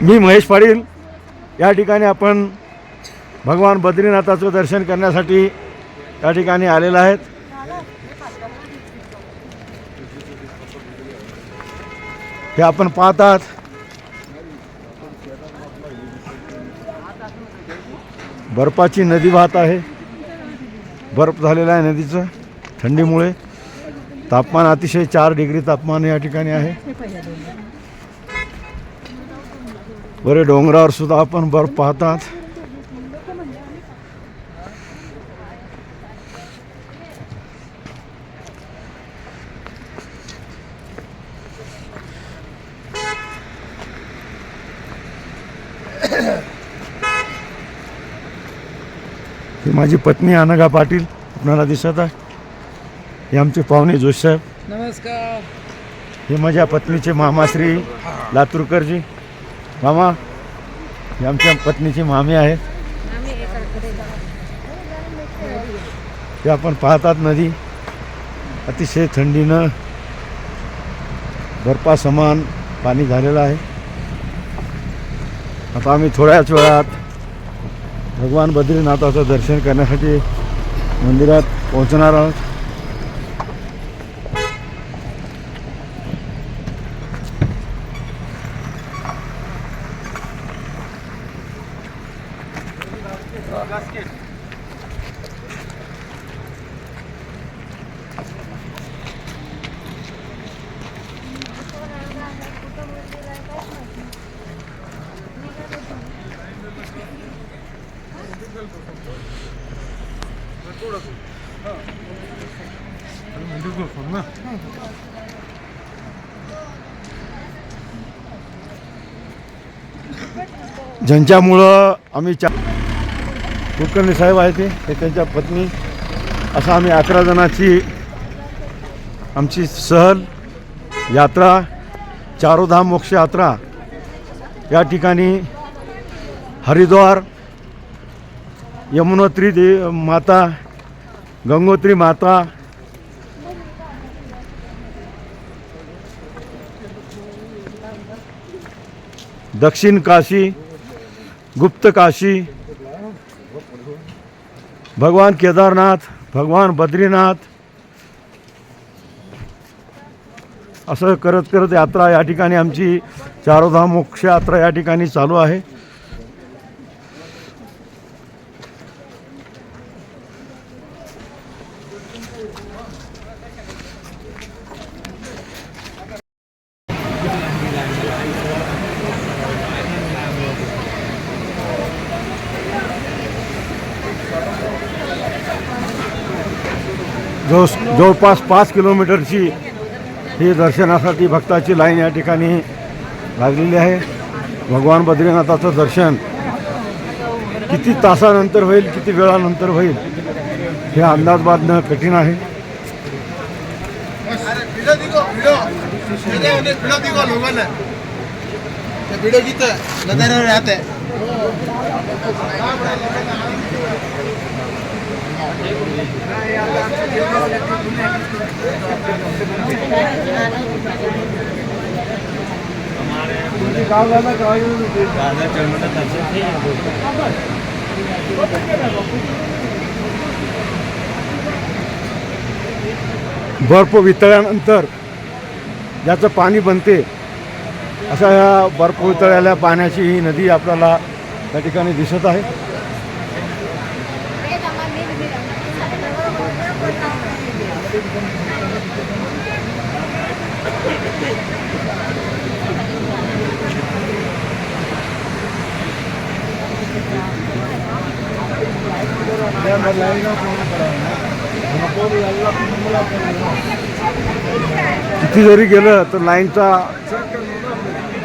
मी महेश पाटील. या ठिकाणी आपण भगवान बद्रीनाथाचं दर्शन करण्यासाठी या ठिकाणी आलेलं आहेत. हे आपण पाहतात. बर्फाची नदी वाहत आहे. बर्फ झालेला आहे नदीचं थंडीमुळे. तापमान अतिशय चार डिग्री तापमान या ठिकाणी आहे. बरे डोंगरावर सुद्धा आपण बर्फ पाहतात. ही माझी पत्नी अनघा पाटील आपणाला दिसत आहे. हे आमचे पाहुणे जोश साहेब. नमस्कार. हे माझ्या पत्नीचे मामा श्री लातूरकरजी. मामा हे आमच्या पत्नीची मामी आहेत. हे आपण पाहतात नदी. अतिशय थंडीनं बर्फासमान पाणी झालेलं आहे. आता आम्ही थोड्याच वेळात भगवान बद्रीनाथाचं दर्शन करण्यासाठी मंदिरात पोहोचणार आहोत. ज्यांच्यामुळं आम्ही चा कुलकर्णी साहेब आहे ते हे त्यांच्या पत्नी असं आम्ही अकरा जणाची आमची सहल यात्रा चारोधाम मोक्ष यात्रा या ठिकाणी हरिद्वार यमुनोत्री देव माता गंगोत्री माता। दक्षिण काशी गुप्त काशी। भगवान केदारनाथ भगवान बद्रीनाथ। असं करत करत यात्रा या ठिकाणी आमची चारोधाम मोक्ष यात्रा या ठिकाणी चालू आहे. जो जवळपास पाच किलोमीटरची ही दर्शनासाठी भक्ताची लाईन या ठिकाणी लागलेली आहे. भगवान बद्रीनाथाचं दर्शन किती तासानंतर होईल किती वेळानंतर होईल? हे अंदाज बांधणं कठीण आहे. भिडो बर्फ वितळल्यानंतर ज्याचं पाणी बनते अशा या बर्फ वितळलेल्या पाण्याची ही नदी आपल्याला त्या ठिकाणी दिसत आहे. किती जरी गेलं तर लाईनचा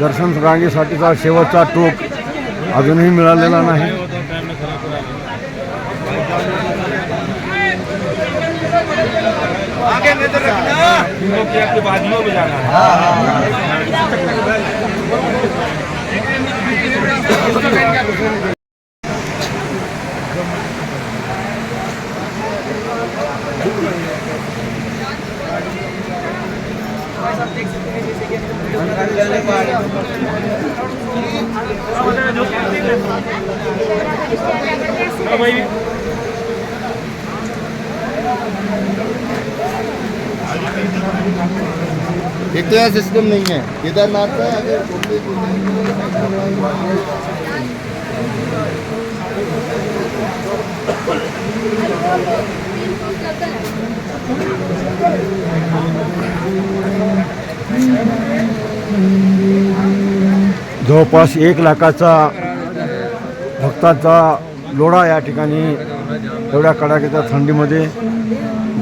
दर्शन रांगेसाठीचा शेवटचा टोक अजूनही मिळालेला नाही. एक तो यहाँ सिस्टम नहीं है। केदारनाथ में अगर जवळपास एक लाखाचा भक्तांचा लोढा या ठिकाणी एवढ्या कडाक्याच्या थंडीमध्ये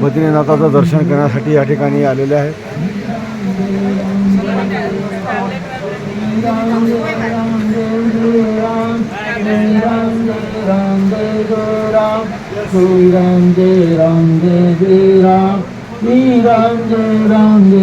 बद्रीनाथाचं दर्शन करण्यासाठी या ठिकाणी आलेले आहेत. Ram Ram Ram Ram